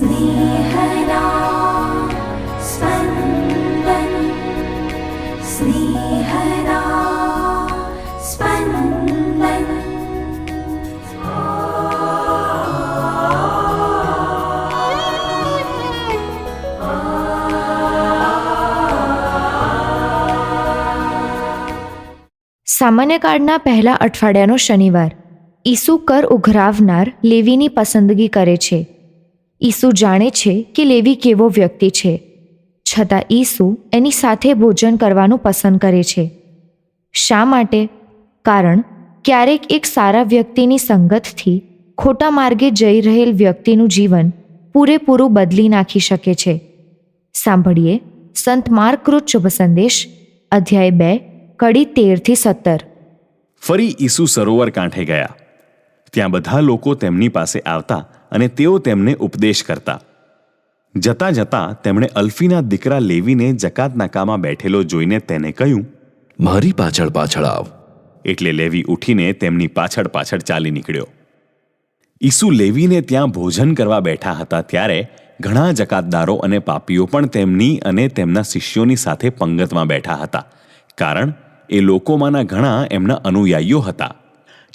स्नेहदा स्पन्दन् स्नेहदा स्पन्दन् સામાન્ય કાળના પહેલા અઠવાડિયાનો શનિવાર ઈસુ કર ઉઘરાવનાર લેવીની પસંદગી કરે છે ઈસુ જાણે છે કે લેવી કેવો વ્યક્તિ છે. છતાં ઈસુ એની સાથે ભોજન કરવાનું પસંદ કરે છે. શા માટે? કારણ ક્યારેક એક સારા વ્યક્તિની સંગતથી ખોટા માર્ગે જઈ રહેલ વ્યક્તિનું જીવન પૂરેપૂરું બદલી નાખી શકે છે. સાંભળીએ સંત માર્કૃત શુભ સંદેશ, અધ્યાય બે, કડી તેરથી સત્તર. ફરી ઈસુ સરોવર કાંઠે ગયા. ત્યાં બધા લોકો તેમની પાસે આવતા અને તેઓ તેમને ઉપદેશ કરતા. જતાં જતાં તેમણે અલ્ફીના દીકરા લેવીને જકાત નાકામાં બેઠેલો જોઈને તેને કહ્યું મારી પાછળ પાછળ આવ. એટલે લેવી ઉઠીને તેમની પાછળ પાછળ ચાલી નીકળ્યો. ઈસુ લેવીને ત્યાં ભોજન કરવા બેઠા હતા ત્યારે ઘણા જકાતદારો અને પાપીઓ પણ તેમની અને તેમના શિષ્યોની સાથે પંગતમાં બેઠા હતા કારણ એ લોકોમાંના ઘણા એમના અનુયાયીઓ હતા.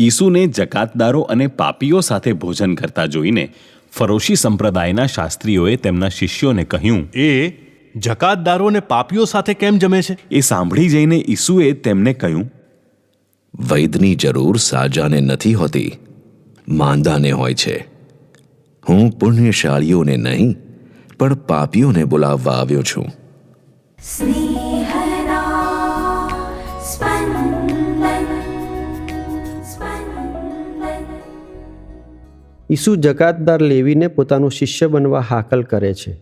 ઈસુને જકાતદારો અને પાપીઓ સાથે ભોજન કરતા જોઈને ફરોશી સંપ્રદાયના શાસ્ત્રીઓએ તેમના શિષ્યોને કહ્યું એ જકાતદારો અને પાપીઓ સાથે કેમ જમે છે? એ સાંભળી જઈને ઈસુએ તેમને કહ્યું વૈદની જરૂર સાજાને નથી હોતી માંદાને હોય છે. હું પુણ્યશાળીઓને નહીં પણ પાપીઓને બોલાવવા આવ્યો છું. ઈસુ જકાતદાર લેવીને પોતાનો શિષ્ય બનવા હાકલ કરે છે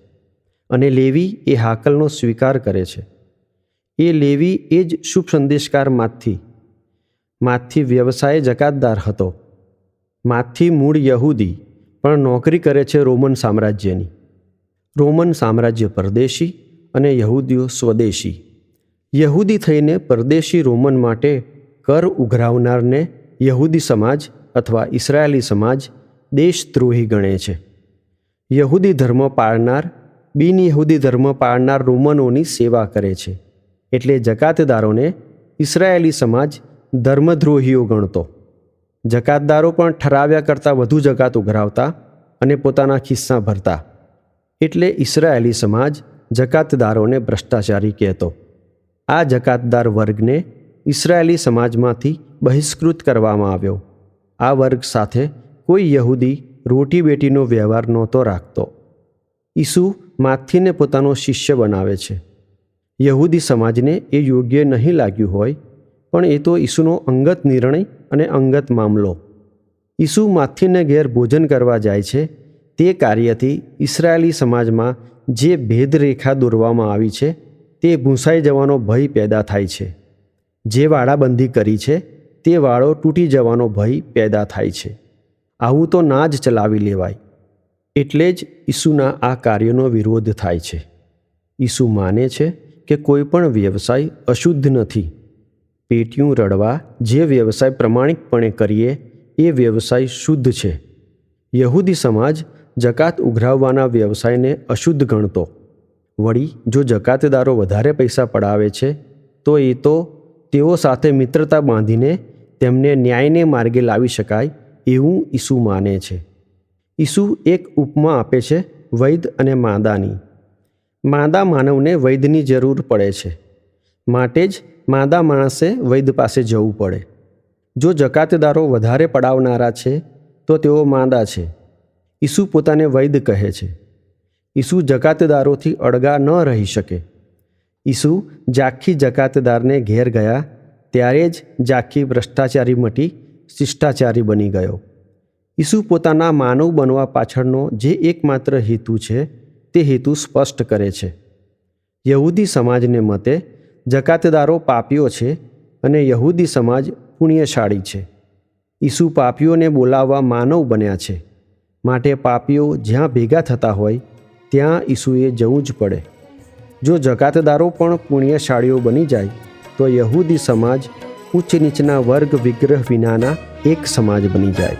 અને લેવી એ હાકલનો સ્વીકાર કરે છે. એ લેવી એ જ શુભ સંદેશકાર માથી માથી વ્યવસાય જકાતદાર હતો. માથી મૂળ યહૂદી, પણ નોકરી કરે છે રોમન સામ્રાજ્યની. રોમન સામ્રાજ્ય પરદેશી અને યહૂદીઓ સ્વદેશી. યહૂદી થઈને પરદેશી રોમન માટે કર ઉઘરાવનારને યહૂદી સમાજ અથવા ઇસરાયેલી સમાજ દેશદ્રોહી ગણે છે. યહૂદી ધર્મ પાળનાર બિન યહૂદી ધર્મ પાળનાર રોમનોની સેવા કરે છે. એટલે જકાતદારોને ઇસરાયેલી સમાજ ધર્મદ્રોહીઓ ગણતો. જકાતદારો પણ ઠરાવ્યા કરતાં વધુ જકાત ઉઘરાવતા અને પોતાના ખિસ્સા ભરતા. એટલે ઇસરાયેલી સમાજ જકાતદારોને ભ્રષ્ટાચારી કહેતો. આ જકાતદાર વર્ગને ઇસરાયેલી સમાજમાંથી બહિષ્કૃત કરવામાં આવ્યો. આ વર્ગ સાથે કોઈ યહૂદી રોટી બેટીનો વ્યવહાર નહોતો રાખતો. ઈસુ માથીને પોતાનો શિષ્ય બનાવે છે. યહૂદી સમાજને એ યોગ્ય નહીં લાગ્યું હોય, પણ એ તો ઈસુનો અંગત નિર્ણય અને અંગત મામલો. ઈસુ માથીને ઘેર ભોજન કરવા જાય છે, તે કાર્યથી ઇસરાયેલી સમાજમાં જે ભેદરેખા દોરવામાં આવી છે, તે ભૂંસાઈ જવાનો ભય પેદા થાય છે. જે વાળાબંધી કરી છે, તે વાળો તૂટી જવાનો ભય પેદા થાય છે. આવું તો ના જ ચલાવી લેવાય. એટલે જ ઈસુના આ કાર્યનો વિરોધ થાય છે. ઈસુ માને છે કે કોઈ પણ વ્યવસાય અશુદ્ધ નથી. પેટીયું રડવા જે વ્યવસાય પ્રમાણિકપણે કરીએ, એ વ્યવસાય શુદ્ધ છે. યહૂદી સમાજ જકાત ઉઘરાવવાના વ્યવસાયને અશુદ્ધ ગણતો. વળી જો જકાતદારો વધારે પૈસા પડાવે છે, તો એ તો તેઓ સાથે મિત્રતા બાંધીને તેમને ન્યાયને માર્ગે લાવી શકાય એવું ઈસુ માને છે. ઈસુ એક ઉપમા આપે છે વૈદ અને માદાની. માદા માનવને વૈદની જરૂર પડે છે. માટે જ માદા માણસે વૈદ પાસે જવું પડે. જો જકાતદારો વધારે પડાવનારા છે, તો તેઓ માંદા છે. ઈસુ પોતાને વૈદ કહે છે. ઈસુ જકાતદારોથી અળગા ન રહી શકે. ઈસુ જાખી જકાતદારને ઘેર ગયા, ત્યારે જ જાખી ભ્રષ્ટાચારી મટી શિષ્ટાચારી બની ગયો. ઈસુ પોતાના માનવ બનવા પાછળનો જે એકમાત્ર હેતુ છે તે હેતુ સ્પષ્ટ કરે છે. યહૂદી સમાજને મતે જકાતદારો પાપીઓ છે અને યહૂદી સમાજ પુણ્યશાળી છે. ઈસુ પાપીઓને બોલાવવા માનવ બન્યા છે. માટે પાપીઓ જ્યાં ભેગા થતા હોય ત્યાં ઈસુએ જવું જ પડે. જો જકાતદારો પણ પુણ્યશાળીઓ બની જાય, તો યહૂદી સમાજ ઉચ્ચ નીચના વર્ગ વિગ્રહ વિનાના એક સમાજ બની જાય.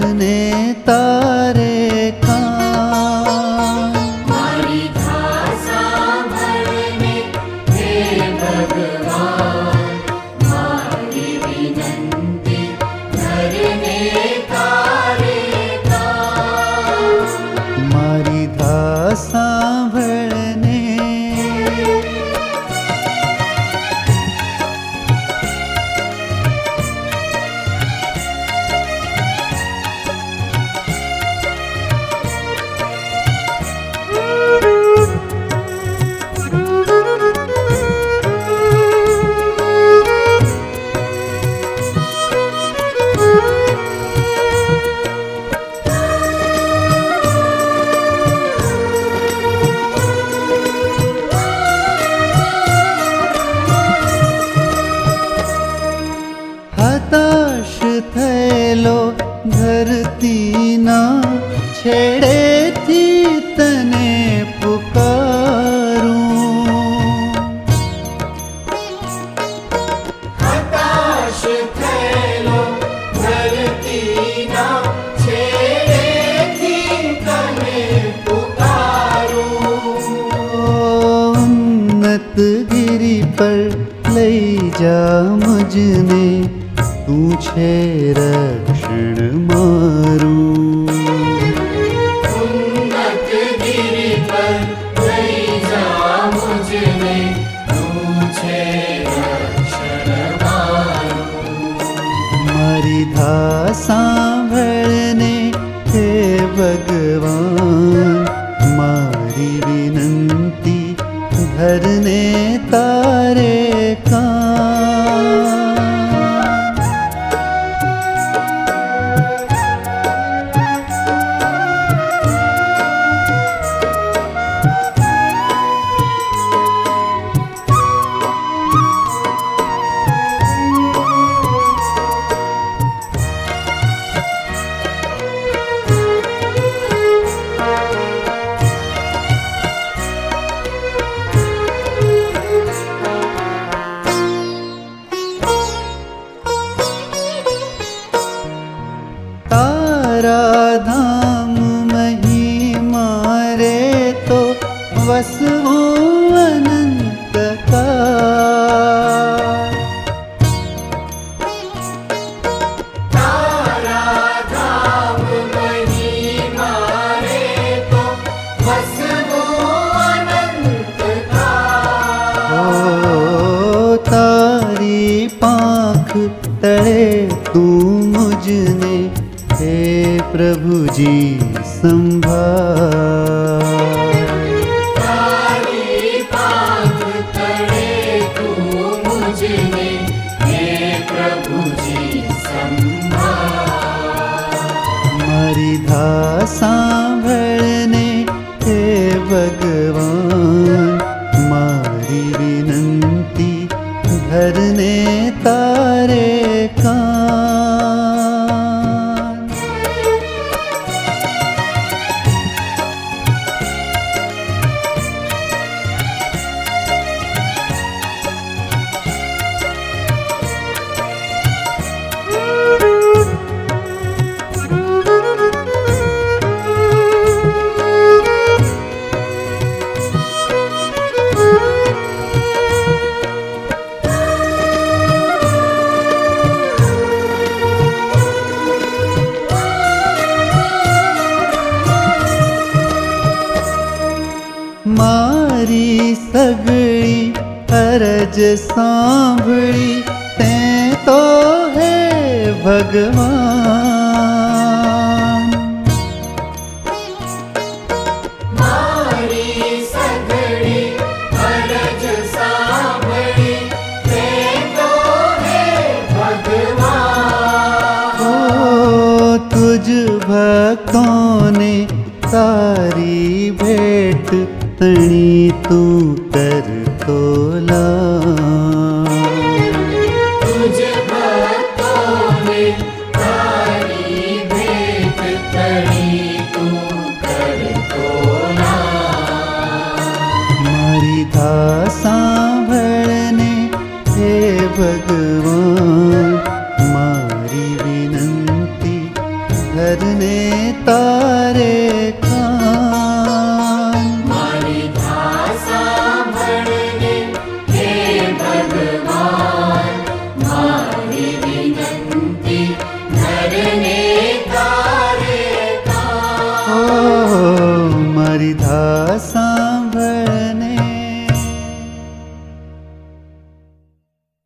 ધરને તારે કાન ધરતીના છેડેથી તને પુકારું. હતાશ થયેલો ધરતીના છેડેથી તને પુકારું ઉન્નત ગિરી પર લઈ જા મુજને તું છે રક્ષણ મારું મારું ધામ મહિમા રે તો વસવો અનંત કાળ તારા પાંખ તળે તું મુજને પ્રભુજી મારી ધા સાંભળને હે ભગવાન મારી વિનંતી ઘરને તારે કાન મારી સગળી અરજ સાંભળી તે તો હે ભગવાન